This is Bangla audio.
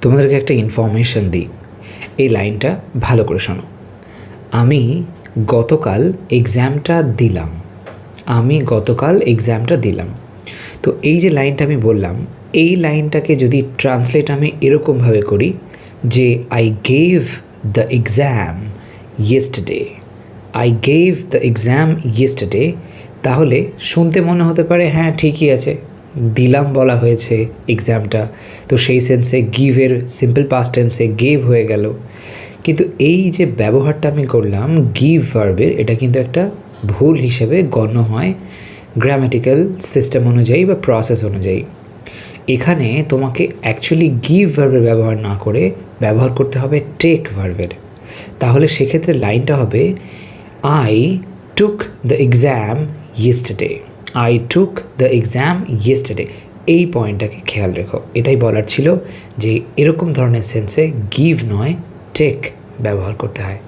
তোমাদেরকে একটা ইনফরমেশন দিই। এই লাইনটা ভালো করে শোনো। আমি গতকাল এক্সামটা দিলাম। আমি গতকাল এক্সামটা দিলাম। তো এই যে লাইনটা আমি বললাম, এই লাইনটাকে যদি ট্রান্সলেট আমি এরকমভাবে করি যে I gave the exam yesterday I gave the exam yesterday তাহলে শুনতে মনে হতে পারে হ্যাঁ ঠিকই আছে। দিলাম বলা হয়েছে এক্সামটা তো সেই সেন্সে গিভের সিম্পল পাস্ট টেন্সে গেভ হয়ে গেল। কিন্তু এই যে ব্যবহারটা আমি করলাম গিভ ভার্বের এটা কিন্তু একটা ভুল হিসেবে গণ্য হয় গ্রামেটিক্যাল সিস্টেম অনুযায়ী বা প্রসেস অনুযায়ী। এখানে তোমাকে অ্যাকচুয়ালি গিভ ভার্বের ব্যবহার না করে ব্যবহার করতে হবে টেক ভার্বের তাহলে সেক্ষেত্রে লাইনটা হবে I took the exam yesterday I took the exam yesterday এই পয়েন্টটাকে খেয়াল রেখো। এটাই বলার ছিল যে এরকম ধরনের সেন্সে গিভ নয় টেক ব্যবহার করতে হয়।